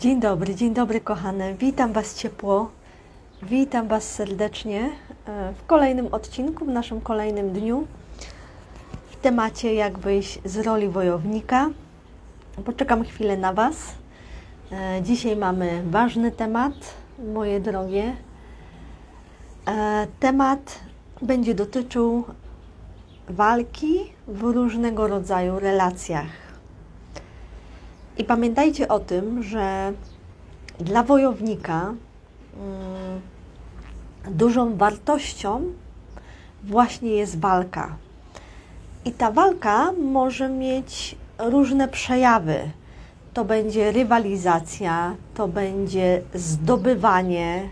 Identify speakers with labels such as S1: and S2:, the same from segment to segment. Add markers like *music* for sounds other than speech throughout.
S1: Dzień dobry, dzień dobry kochane. Witam Was ciepło. Witam Was serdecznie e, w kolejnym odcinku, w naszym kolejnym dniu. W temacie jak wyjść z roli wojownika. Poczekam chwilę na Was. E, Dzisiaj mamy ważny temat, moje drogie. E, Temat będzie dotyczył walki w różnego rodzaju relacjach. I pamiętajcie o tym, że dla wojownika mm, dużą wartością właśnie jest walka. I ta walka może mieć różne przejawy. To będzie rywalizacja, to będzie zdobywanie,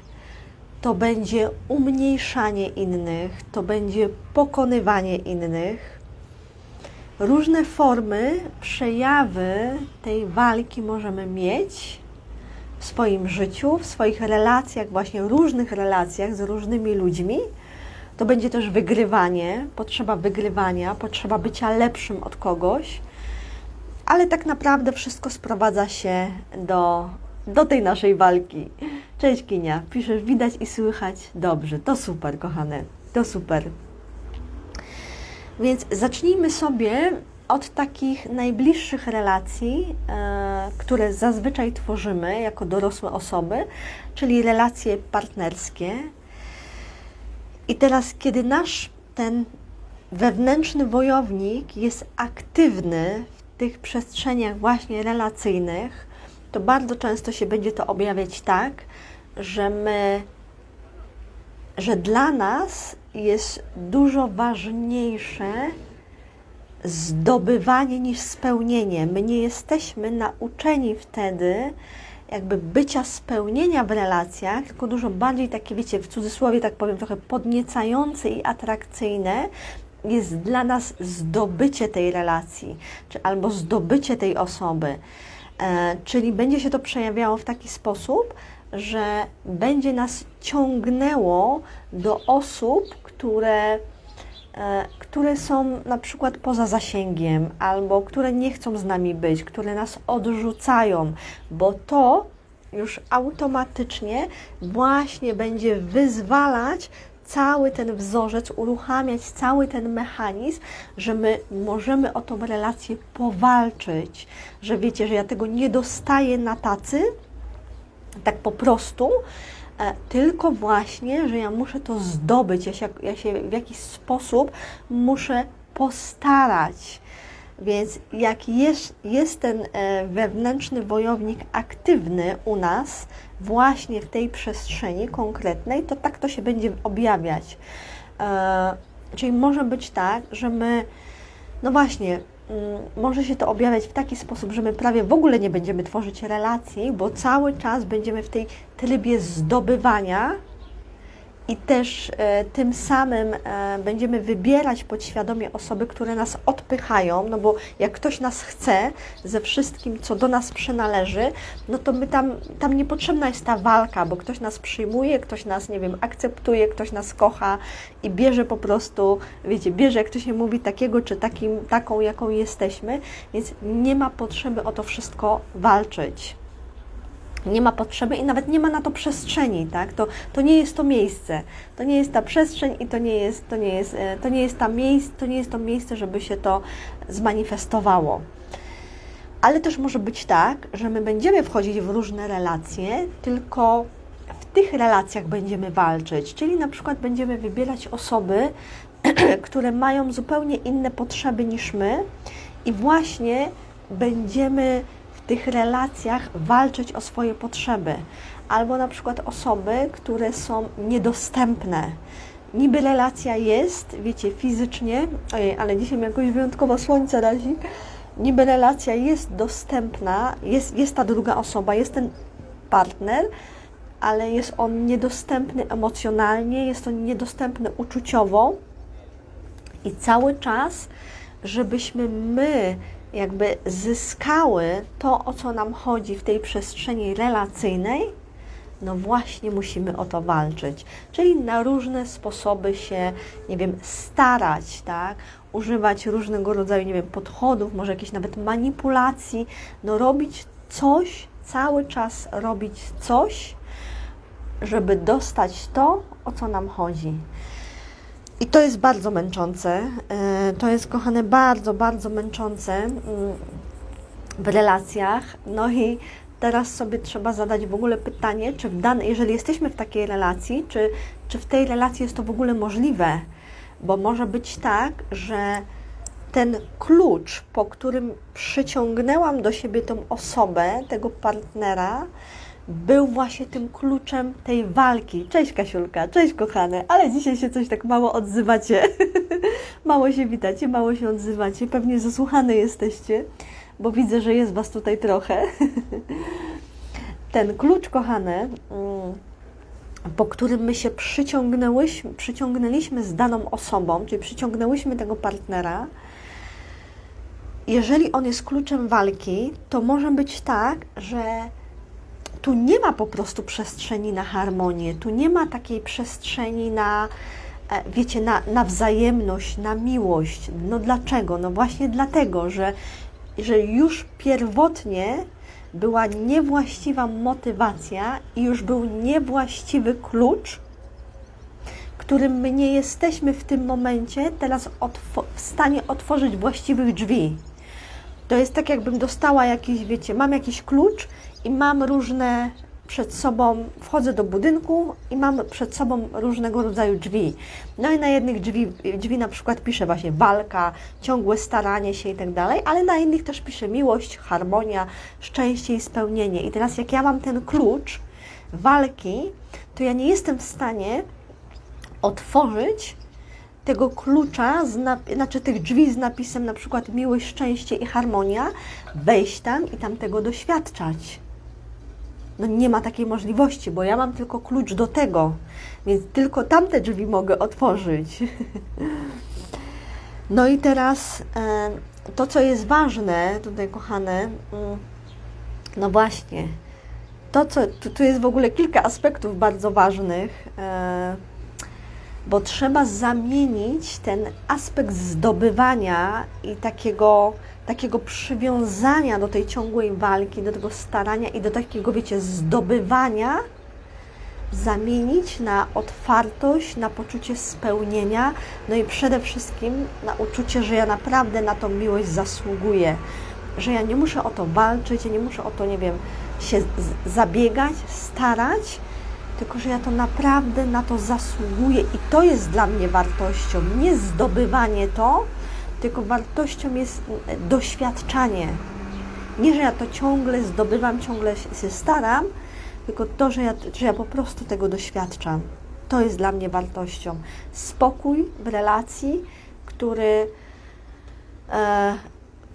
S1: to będzie umniejszanie innych, to będzie pokonywanie innych różne formy, przejawy tej walki możemy mieć w swoim życiu, w swoich relacjach, właśnie różnych relacjach z różnymi ludźmi. To będzie też wygrywanie, potrzeba wygrywania, potrzeba bycia lepszym od kogoś, ale tak naprawdę wszystko sprowadza się do, do tej naszej walki. Cześć Kinia, piszesz widać i słychać dobrze. To super, kochane, to super. Więc zacznijmy sobie od takich najbliższych relacji, e, które zazwyczaj tworzymy jako dorosłe osoby, czyli relacje partnerskie. I teraz, kiedy nasz ten wewnętrzny wojownik jest aktywny w tych przestrzeniach właśnie relacyjnych, to bardzo często się będzie to objawiać tak, że my, że dla nas jest dużo ważniejsze zdobywanie niż spełnienie. My nie jesteśmy nauczeni wtedy jakby bycia spełnienia w relacjach, tylko dużo bardziej takie, wiecie, w cudzysłowie tak powiem, trochę podniecające i atrakcyjne jest dla nas zdobycie tej relacji, czy albo zdobycie tej osoby. E, czyli będzie się to przejawiało w taki sposób, że będzie nas ciągnęło do osób, które, e, które są na przykład poza zasięgiem, albo które nie chcą z nami być, które nas odrzucają, bo to już automatycznie właśnie będzie wyzwalać cały ten wzorzec, uruchamiać cały ten mechanizm, że my możemy o tą relację powalczyć, że wiecie, że ja tego nie dostaję na tacy, tak po prostu, e, tylko właśnie, że ja muszę to zdobyć, ja się, ja się w jakiś sposób muszę postarać. Więc jak jest, jest ten e, wewnętrzny wojownik aktywny u nas, właśnie w tej przestrzeni konkretnej, to tak to się będzie objawiać. E, czyli może być tak, że my, no właśnie, może się to objawiać w taki sposób, że my prawie w ogóle nie będziemy tworzyć relacji, bo cały czas będziemy w tej trybie zdobywania i też e, tym samym e, będziemy wybierać podświadomie osoby, które nas odpychają, no bo jak ktoś nas chce ze wszystkim, co do nas przynależy, no to my tam, tam niepotrzebna jest ta walka, bo ktoś nas przyjmuje, ktoś nas, nie wiem, akceptuje, ktoś nas kocha i bierze po prostu, wiecie, bierze, jak to się mówi, takiego czy takim, taką, jaką jesteśmy, więc nie ma potrzeby o to wszystko walczyć nie ma potrzeby i nawet nie ma na to przestrzeni, tak? To, to nie jest to miejsce, to nie jest ta przestrzeń i to nie jest, to nie jest, e, to nie jest, ta miejsce, to nie jest to miejsce, żeby się to zmanifestowało. Ale też może być tak, że my będziemy wchodzić w różne relacje, tylko w tych relacjach będziemy walczyć, czyli na przykład będziemy wybierać osoby, *clears throat* które mają zupełnie inne potrzeby niż my i właśnie będziemy tych relacjach walczyć o swoje potrzeby, albo na przykład osoby, które są niedostępne. Niby relacja jest, wiecie, fizycznie, ojej, ale dzisiaj jakoś wyjątkowo słońce razi. Niby relacja jest dostępna, jest, jest ta druga osoba, jest ten partner, ale jest on niedostępny emocjonalnie, jest on niedostępny uczuciowo i cały czas, żebyśmy my jakby zyskały to, o co nam chodzi w tej przestrzeni relacyjnej, no właśnie musimy o to walczyć. Czyli na różne sposoby się, nie wiem, starać, tak? Używać różnego rodzaju, nie wiem, podchodów, może jakiejś nawet manipulacji, no robić coś cały czas robić coś, żeby dostać to, o co nam chodzi. I to jest bardzo męczące. E, To jest, kochane, bardzo, bardzo męczące mm, w relacjach. No i teraz sobie trzeba zadać w ogóle pytanie, czy w danej, jeżeli jesteśmy w takiej relacji, czy, czy w tej relacji jest to w ogóle możliwe? Bo może być tak, że ten klucz, po którym przyciągnęłam do siebie tą osobę, tego partnera, był właśnie tym kluczem tej walki. Cześć Kasiulka, cześć kochane, ale dzisiaj się coś tak mało odzywacie. *laughs* mało się witacie, mało się odzywacie. Pewnie zasłuchane jesteście, bo widzę, że jest Was tutaj trochę. *laughs* Ten klucz, kochane, mm, po którym my się przyciągnęłyśmy, przyciągnęliśmy z daną osobą, czyli przyciągnęłyśmy tego partnera, jeżeli on jest kluczem walki, to może być tak, że tu nie ma po prostu przestrzeni na harmonię, tu nie ma takiej przestrzeni na, e, wiecie, na, na wzajemność, na miłość. No dlaczego? No właśnie dlatego, że, że już pierwotnie była niewłaściwa motywacja i już był niewłaściwy klucz, którym my nie jesteśmy w tym momencie teraz w stanie otworzyć właściwych drzwi. To jest tak, jakbym dostała jakiś, wiecie, mam jakiś klucz i mam różne przed sobą, wchodzę do budynku i mam przed sobą różnego rodzaju drzwi. No i na jednych drzwi, drzwi na przykład pisze właśnie walka, ciągłe staranie się i tak dalej, ale na innych też pisze miłość, harmonia, szczęście i spełnienie. I teraz jak ja mam ten klucz walki, to ja nie jestem w stanie otworzyć tego klucza, znaczy tych drzwi z napisem na przykład miłość, szczęście i harmonia, wejść tam i tam tego doświadczać. No nie ma takiej możliwości, bo ja mam tylko klucz do tego, więc tylko tamte drzwi mogę otworzyć. *laughs* No i teraz to, co jest ważne, tutaj kochane, mm, no właśnie, to, co tu, tu jest w ogóle kilka aspektów bardzo ważnych. Bo trzeba zamienić ten aspekt zdobywania i takiego, takiego przywiązania do tej ciągłej walki, do tego starania i do takiego, wiecie, zdobywania, zamienić na otwartość, na poczucie spełnienia, no i przede wszystkim na uczucie, że ja naprawdę na tą miłość zasługuję, że ja nie muszę o to walczyć, ja nie muszę o to, nie wiem, się zabiegać, starać, tylko że ja to naprawdę na to zasługuję i to jest dla mnie wartością. Nie zdobywanie to, tylko wartością jest doświadczanie. Nie, że ja to ciągle zdobywam, ciągle się staram, tylko to, że ja, że ja po prostu tego doświadczam. To jest dla mnie wartością. Spokój w relacji, który e,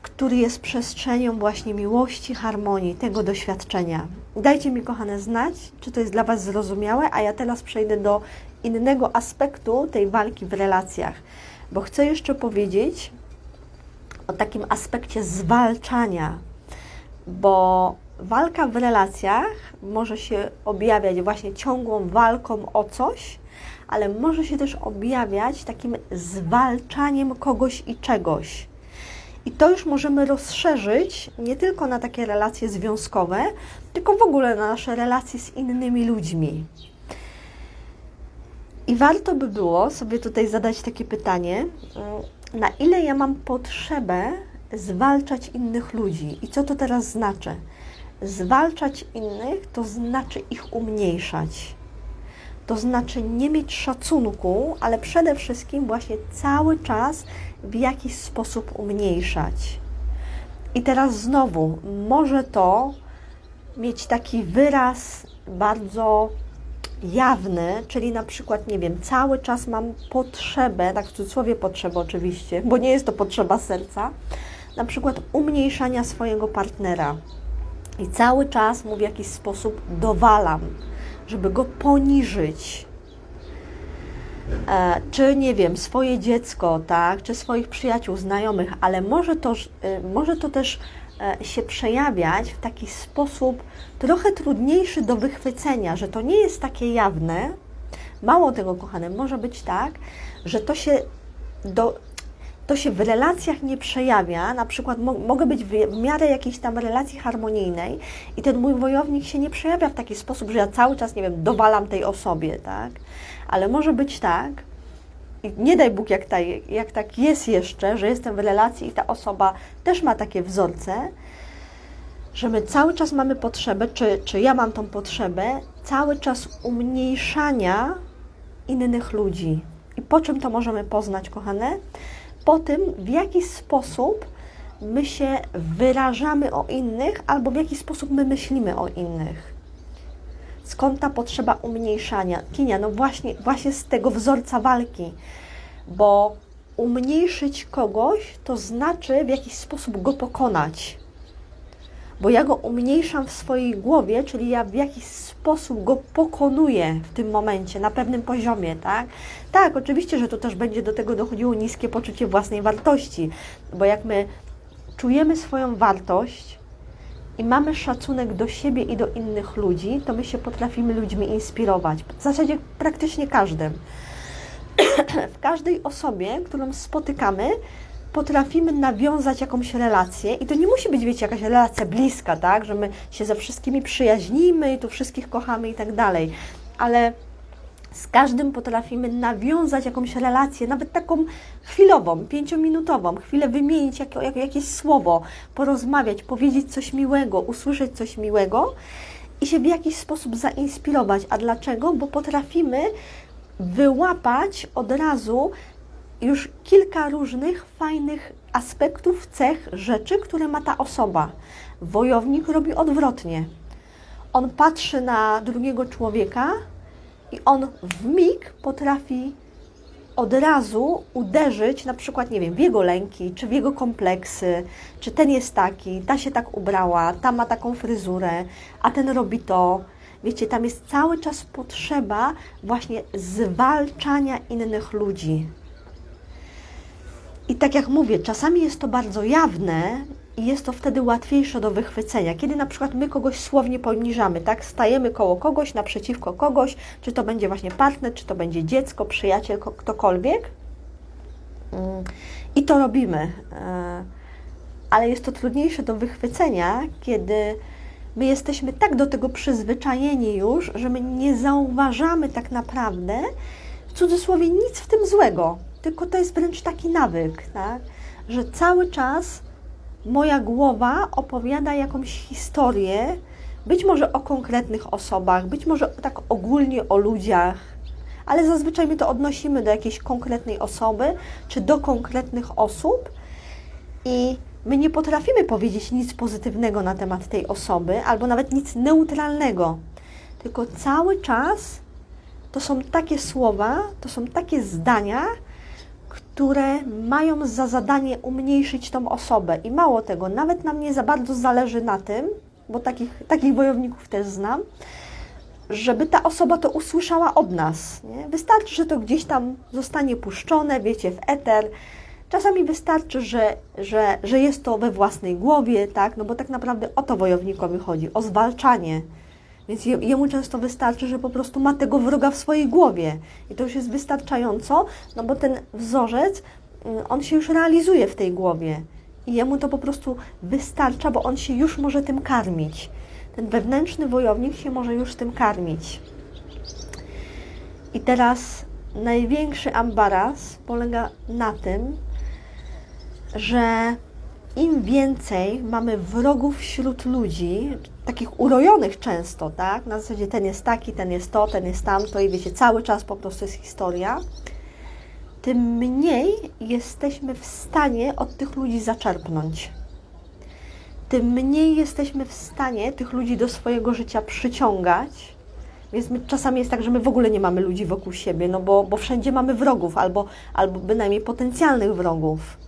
S1: który jest przestrzenią właśnie miłości, harmonii, tego doświadczenia. Dajcie mi, kochane, znać, czy to jest dla Was zrozumiałe, a ja teraz przejdę do innego aspektu tej walki w relacjach, bo chcę jeszcze powiedzieć o takim aspekcie zwalczania, bo walka w relacjach może się objawiać właśnie ciągłą walką o coś, ale może się też objawiać takim zwalczaniem kogoś i czegoś. I to już możemy rozszerzyć nie tylko na takie relacje związkowe, tylko w ogóle na nasze relacje z innymi ludźmi. I warto by było sobie tutaj zadać takie pytanie, mm, na ile ja mam potrzebę zwalczać innych ludzi i co to teraz znaczy? Zwalczać innych to znaczy ich umniejszać. To znaczy nie mieć szacunku, ale przede wszystkim właśnie cały czas w jakiś sposób umniejszać. I teraz znowu, może to mieć taki wyraz bardzo jawny, czyli na przykład, nie wiem, cały czas mam potrzebę, tak w cudzysłowie potrzebę oczywiście, bo nie jest to potrzeba serca, na przykład umniejszania swojego partnera. I cały czas mu w jakiś sposób dowalam, żeby go poniżyć, E, czy nie wiem, swoje dziecko, tak, czy swoich przyjaciół, znajomych, ale może to, e, może to też się przejawiać w taki sposób trochę trudniejszy do wychwycenia, że to nie jest takie jawne. Mało tego, kochane, może być tak, że to się do, to się w relacjach nie przejawia, na przykład mo mogę być w, w miarę jakiejś tam relacji harmonijnej i ten mój wojownik się nie przejawia w taki sposób, że ja cały czas, nie wiem, dowalam tej osobie, tak? Ale może być tak, i nie daj Bóg, jak, ta, jak tak jest jeszcze, że jestem w relacji i ta osoba też ma takie wzorce, że my cały czas mamy potrzebę, czy, czy ja mam tą potrzebę, cały czas umniejszania innych ludzi. I po czym to możemy poznać, kochane? Po tym, w jaki sposób my się wyrażamy o innych, albo w jaki sposób my myślimy o innych. Skąd ta potrzeba umniejszania? Kinia, no właśnie, właśnie z tego wzorca walki, bo umniejszyć kogoś to znaczy w jakiś sposób go pokonać bo ja go umniejszam w swojej głowie, czyli ja w jakiś sposób go pokonuję w tym momencie, na pewnym poziomie, tak? Tak, oczywiście, że to też będzie do tego dochodziło niskie poczucie własnej wartości, bo jak my czujemy swoją wartość i mamy szacunek do siebie i do innych ludzi, to my się potrafimy ludźmi inspirować. W zasadzie praktycznie każdym. *clears throat* w każdej osobie, którą spotykamy, potrafimy nawiązać jakąś relację i to nie musi być, wiecie, jakaś relacja bliska, tak, że my się ze wszystkimi przyjaźnimy i tu wszystkich kochamy i tak dalej, ale z każdym potrafimy nawiązać jakąś relację, nawet taką chwilową, pięciominutową, chwilę wymienić jak, jak, jakieś słowo, porozmawiać, powiedzieć coś miłego, usłyszeć coś miłego i się w jakiś sposób zainspirować. A dlaczego? Bo potrafimy wyłapać od razu już kilka różnych fajnych aspektów, cech, rzeczy, które ma ta osoba. Wojownik robi odwrotnie. On patrzy na drugiego człowieka i on w mig potrafi od razu uderzyć, na przykład, nie wiem, w jego lęki, czy w jego kompleksy, czy ten jest taki, ta się tak ubrała, ta ma taką fryzurę, a ten robi to. Wiecie, tam jest cały czas potrzeba właśnie zwalczania innych ludzi. I tak jak mówię, czasami jest to bardzo jawne i jest to wtedy łatwiejsze do wychwycenia. Kiedy na przykład my kogoś słownie poniżamy, tak? Stajemy koło kogoś, naprzeciwko kogoś, czy to będzie właśnie partner, czy to będzie dziecko, przyjaciel, ktokolwiek. Mm, I to robimy. E, ale jest to trudniejsze do wychwycenia, kiedy my jesteśmy tak do tego przyzwyczajeni już, że my nie zauważamy tak naprawdę, w cudzysłowie, nic w tym złego tylko to jest wręcz taki nawyk, tak? że cały czas moja głowa opowiada jakąś historię, być może o konkretnych osobach, być może tak ogólnie o ludziach, ale zazwyczaj my to odnosimy do jakiejś konkretnej osoby czy do konkretnych osób i my nie potrafimy powiedzieć nic pozytywnego na temat tej osoby, albo nawet nic neutralnego, tylko cały czas to są takie słowa, to są takie zdania, które mają za zadanie umniejszyć tą osobę. I mało tego, nawet nam nie za bardzo zależy na tym, bo takich, takich wojowników też znam, żeby ta osoba to usłyszała od nas. Nie? Wystarczy, że to gdzieś tam zostanie puszczone, wiecie, w eter. Czasami wystarczy, że, że, że jest to we własnej głowie, tak? No bo tak naprawdę o to wojownikowi chodzi, o zwalczanie więc jemu często wystarczy, że po prostu ma tego wroga w swojej głowie. I to już jest wystarczająco, no bo ten wzorzec, mm, on się już realizuje w tej głowie. I jemu to po prostu wystarcza, bo on się już może tym karmić. Ten wewnętrzny wojownik się może już tym karmić. I teraz największy ambaras polega na tym, że im więcej mamy wrogów wśród ludzi, takich urojonych często, tak? Na zasadzie ten jest taki, ten jest to, ten jest tamto i wiecie, cały czas po prostu jest historia, tym mniej jesteśmy w stanie od tych ludzi zaczerpnąć. Tym mniej jesteśmy w stanie tych ludzi do swojego życia przyciągać. Więc my, czasami jest tak, że my w ogóle nie mamy ludzi wokół siebie, no bo, bo wszędzie mamy wrogów albo, albo bynajmniej potencjalnych wrogów.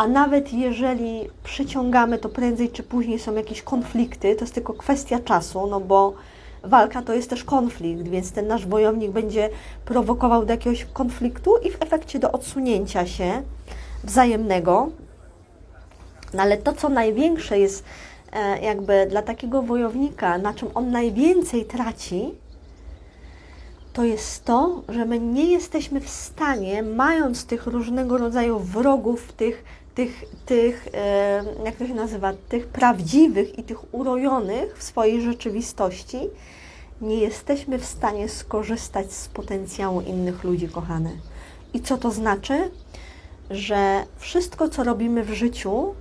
S1: A nawet jeżeli przyciągamy, to prędzej czy później są jakieś konflikty, to jest tylko kwestia czasu, no bo walka to jest też konflikt, więc ten nasz wojownik będzie prowokował do jakiegoś konfliktu i w efekcie do odsunięcia się wzajemnego. No ale to, co największe jest e, jakby dla takiego wojownika, na czym on najwięcej traci, to jest to, że my nie jesteśmy w stanie, mając tych różnego rodzaju wrogów, tych, tych, tych jak to się nazywa, tych prawdziwych i tych urojonych w swojej rzeczywistości, nie jesteśmy w stanie skorzystać z potencjału innych ludzi, kochane. I co to znaczy? Że wszystko, co robimy w życiu,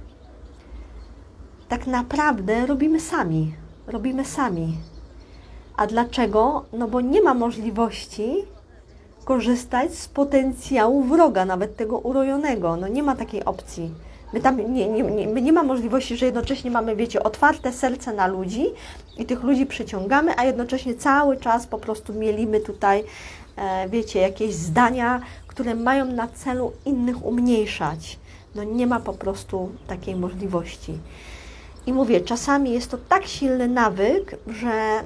S1: tak naprawdę robimy sami. Robimy sami. A dlaczego? No bo nie ma możliwości korzystać z potencjału wroga, nawet tego urojonego. No nie ma takiej opcji. My tam nie, nie, nie, my nie ma możliwości, że jednocześnie mamy, wiecie, otwarte serce na ludzi i tych ludzi przyciągamy, a jednocześnie cały czas po prostu mielimy tutaj, e, wiecie, jakieś zdania, które mają na celu innych umniejszać. No nie ma po prostu takiej możliwości. I mówię, czasami jest to tak silny nawyk, że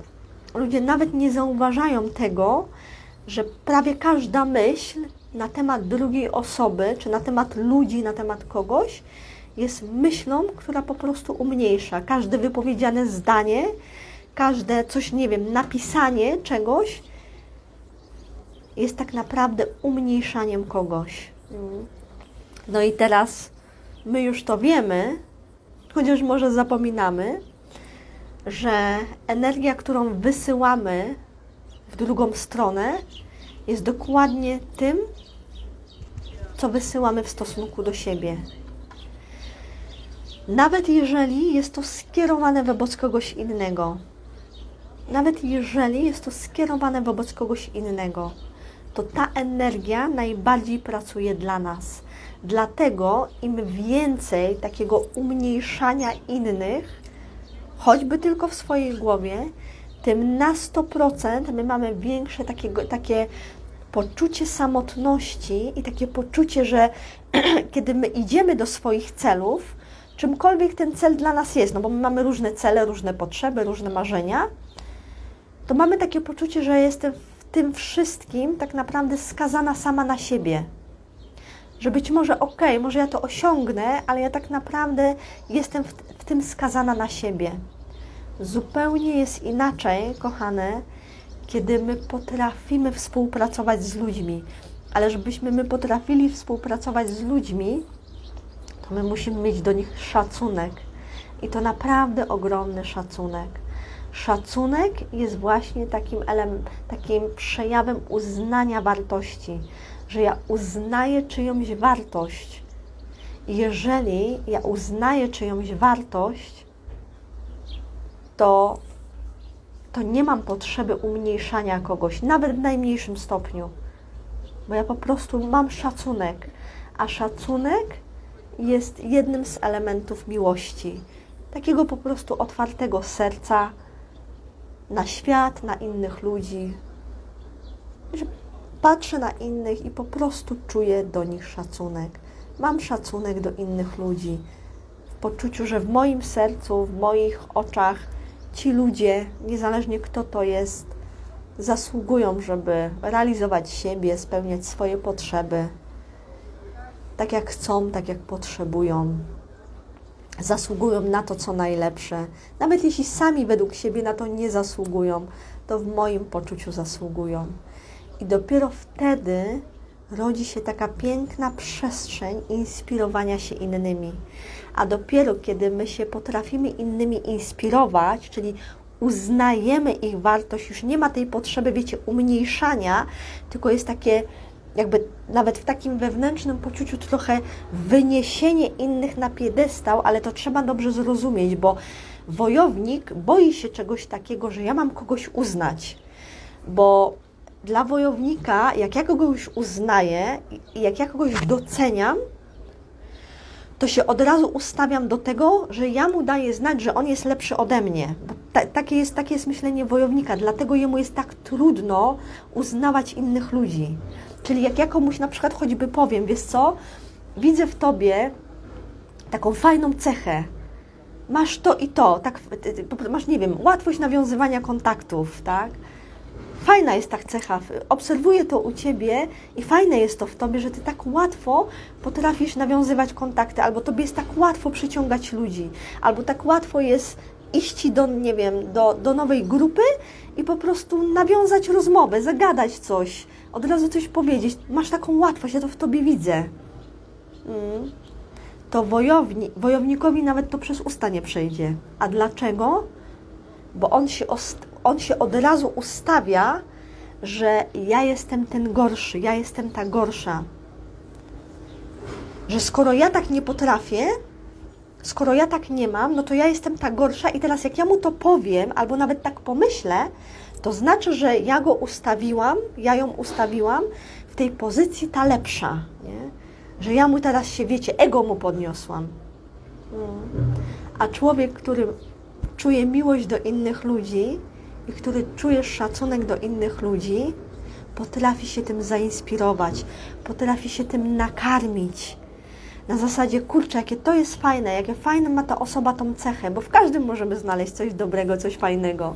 S1: ludzie nawet nie zauważają tego, że prawie każda myśl na temat drugiej osoby, czy na temat ludzi, na temat kogoś, jest myślą, która po prostu umniejsza. Każde wypowiedziane zdanie, każde coś, nie wiem, napisanie czegoś jest tak naprawdę umniejszaniem kogoś. Mm. No i teraz my już to wiemy, chociaż może zapominamy, że energia, którą wysyłamy w drugą stronę, jest dokładnie tym, co wysyłamy w stosunku do siebie. Nawet jeżeli jest to skierowane wobec kogoś innego, nawet jeżeli jest to skierowane wobec kogoś innego, to ta energia najbardziej pracuje dla nas. Dlatego im więcej takiego umniejszania innych, choćby tylko w swojej głowie, tym na 100% my mamy większe takie poczucie samotności i takie poczucie, że *clears throat* kiedy my idziemy do swoich celów, czymkolwiek ten cel dla nas jest, no bo my mamy różne cele, różne potrzeby, różne marzenia, to mamy takie poczucie, że jestem w tym wszystkim tak naprawdę skazana sama na siebie. Że być może okej, okay, może ja to osiągnę, ale ja tak naprawdę jestem w, w tym skazana na siebie. Zupełnie jest inaczej, kochane, kiedy my potrafimy współpracować z ludźmi. Ale żebyśmy my potrafili współpracować z ludźmi, to my musimy mieć do nich szacunek. I to naprawdę ogromny szacunek. Szacunek jest właśnie takim, elem, takim przejawem uznania wartości, że ja uznaję czyjąś wartość. Jeżeli ja uznaję czyjąś wartość, to, to nie mam potrzeby umniejszania kogoś, nawet w najmniejszym stopniu, bo ja po prostu mam szacunek, a szacunek jest jednym z elementów miłości, takiego po prostu otwartego serca na świat, na innych ludzi, że patrzę na innych i po prostu czuję do nich szacunek. Mam szacunek do innych ludzi, w poczuciu, że w moim sercu, w moich oczach ci ludzie, niezależnie kto to jest, zasługują, żeby realizować siebie, spełniać swoje potrzeby tak jak chcą, tak jak potrzebują. Zasługują na to, co najlepsze. Nawet jeśli sami według siebie na to nie zasługują, to w moim poczuciu zasługują. I dopiero wtedy rodzi się taka piękna przestrzeń inspirowania się innymi. A dopiero kiedy my się potrafimy innymi inspirować, czyli uznajemy ich wartość, już nie ma tej potrzeby, wiecie, umniejszania, tylko jest takie jakby nawet w takim wewnętrznym poczuciu trochę wyniesienie innych na piedestał, ale to trzeba dobrze zrozumieć, bo wojownik boi się czegoś takiego, że ja mam kogoś uznać, bo dla wojownika, jak ja kogoś uznaję i jak ja kogoś doceniam, to się od razu ustawiam do tego, że ja mu daję znać, że on jest lepszy ode mnie. Ta, takie, jest, takie jest myślenie wojownika, dlatego jemu jest tak trudno uznawać innych ludzi. Czyli jak ja komuś na przykład choćby powiem, wiesz co, widzę w tobie taką fajną cechę, masz to i to, tak, masz, nie wiem, łatwość nawiązywania kontaktów, tak? Fajna jest ta cecha, obserwuję to u Ciebie i fajne jest to w Tobie, że Ty tak łatwo potrafisz nawiązywać kontakty, albo Tobie jest tak łatwo przyciągać ludzi, albo tak łatwo jest iść do, nie wiem, do, do nowej grupy i po prostu nawiązać rozmowę, zagadać coś, od razu coś powiedzieć. Masz taką łatwość, ja to w tobie widzę. Mm. To wojowni, wojownikowi nawet to przez usta nie przejdzie. A dlaczego? Bo on się, on się od razu ustawia, że ja jestem ten gorszy, ja jestem ta gorsza. Że skoro ja tak nie potrafię, skoro ja tak nie mam, no to ja jestem ta gorsza i teraz jak ja mu to powiem, albo nawet tak pomyślę, to znaczy, że ja go ustawiłam, ja ją ustawiłam w tej pozycji ta lepsza, nie? Że ja mu teraz się, wiecie, ego mu podniosłam. A człowiek, który czuje miłość do innych ludzi i który czuje szacunek do innych ludzi, potrafi się tym zainspirować, potrafi się tym nakarmić na zasadzie, kurczę, jakie to jest fajne, jakie fajne ma ta osoba tą cechę, bo w każdym możemy znaleźć coś dobrego, coś fajnego.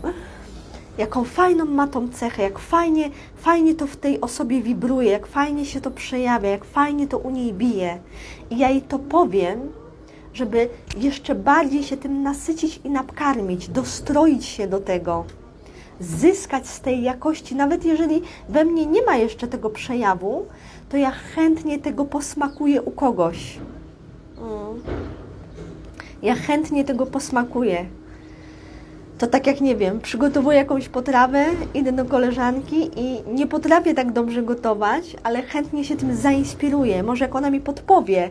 S1: Jaką fajną ma tą cechę, jak fajnie, fajnie to w tej osobie wibruje, jak fajnie się to przejawia, jak fajnie to u niej bije. I ja jej to powiem, żeby jeszcze bardziej się tym nasycić i nakarmić, dostroić się do tego, zyskać z tej jakości, nawet jeżeli we mnie nie ma jeszcze tego przejawu, to ja chętnie tego posmakuję u kogoś. Mm. Ja chętnie tego posmakuję. To tak jak nie wiem, przygotowuję jakąś potrawę, idę do koleżanki i nie potrafię tak dobrze gotować, ale chętnie się tym zainspiruję. Może jak ona mi podpowie,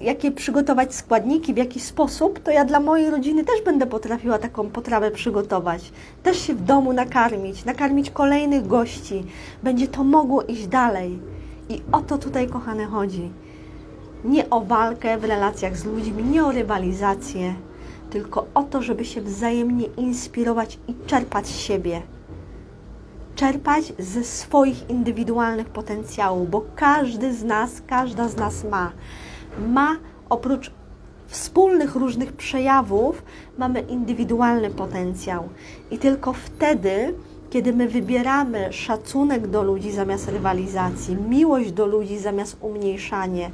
S1: jakie przygotować składniki, w jaki sposób, to ja dla mojej rodziny też będę potrafiła taką potrawę przygotować. Też się w domu nakarmić, nakarmić kolejnych gości. Będzie to mogło iść dalej. I o to tutaj, kochane, chodzi. Nie o walkę w relacjach z ludźmi, nie o rywalizację, tylko o to, żeby się wzajemnie inspirować i czerpać z siebie. Czerpać ze swoich indywidualnych potencjałów, bo każdy z nas, każda z nas ma. Ma oprócz wspólnych różnych przejawów, mamy indywidualny potencjał. I tylko wtedy, kiedy my wybieramy szacunek do ludzi zamiast rywalizacji, miłość do ludzi zamiast umniejszanie,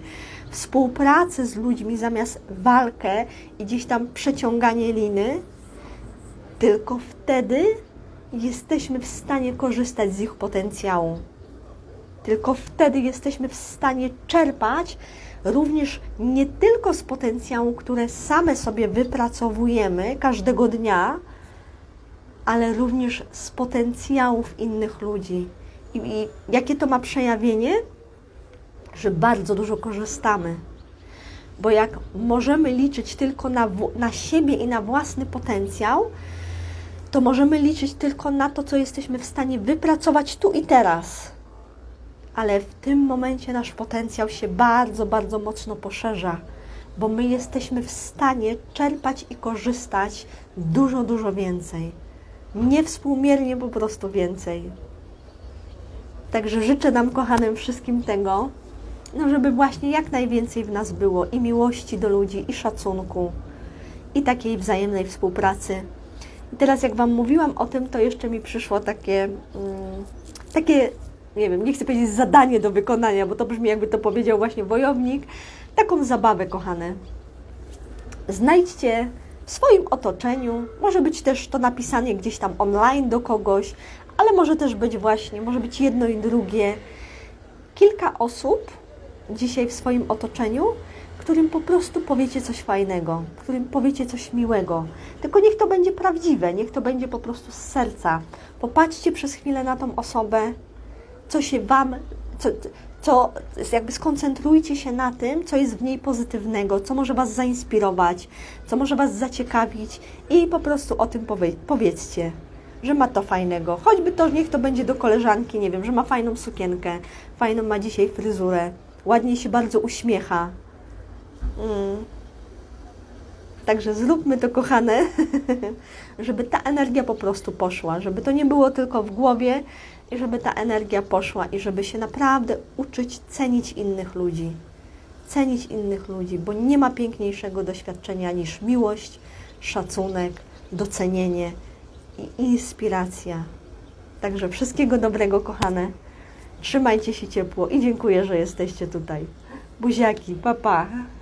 S1: współpracę z ludźmi zamiast walkę i gdzieś tam przeciąganie liny, tylko wtedy jesteśmy w stanie korzystać z ich potencjału. Tylko wtedy jesteśmy w stanie czerpać również nie tylko z potencjału, które same sobie wypracowujemy każdego dnia, ale również z potencjałów innych ludzi. I, I, jakie to ma przejawienie? Że bardzo dużo korzystamy. Bo jak możemy liczyć tylko na, na siebie i na własny potencjał, to możemy liczyć tylko na to, co jesteśmy w stanie wypracować tu i teraz. Ale w tym momencie nasz potencjał się bardzo, bardzo mocno poszerza, bo my jesteśmy w stanie czerpać i korzystać dużo, dużo więcej niewspółmiernie po prostu więcej. Także życzę nam, kochanym wszystkim tego, no żeby właśnie jak najwięcej w nas było i miłości do ludzi, i szacunku, i takiej wzajemnej współpracy. I teraz, jak Wam mówiłam o tym, to jeszcze mi przyszło takie, mm, takie, nie wiem, nie chcę powiedzieć zadanie do wykonania, bo to brzmi jakby to powiedział właśnie wojownik, taką zabawę, kochane. Znajdźcie w swoim otoczeniu. Może być też to napisanie gdzieś tam online do kogoś, ale może też być właśnie, może być jedno i drugie. Kilka osób dzisiaj w swoim otoczeniu, którym po prostu powiecie coś fajnego, którym powiecie coś miłego. Tylko niech to będzie prawdziwe, niech to będzie po prostu z serca. Popatrzcie przez chwilę na tą osobę, co się Wam, co, co jakby skoncentrujcie się na tym, co jest w niej pozytywnego, co może Was zainspirować, co może Was zaciekawić i po prostu o tym powie powiedzcie, że ma to fajnego. Choćby to, niech to będzie do koleżanki, nie wiem, że ma fajną sukienkę, fajną ma dzisiaj fryzurę, ładnie się bardzo uśmiecha. Mm. Także zróbmy to, kochane, *laughs* żeby ta energia po prostu poszła, żeby to nie było tylko w głowie, i żeby ta energia poszła i żeby się naprawdę uczyć cenić innych ludzi. Cenić innych ludzi, bo nie ma piękniejszego doświadczenia niż miłość, szacunek, docenienie i inspiracja. Także wszystkiego dobrego, kochane. Trzymajcie się ciepło i dziękuję, że jesteście tutaj. Buziaki, papa. Pa.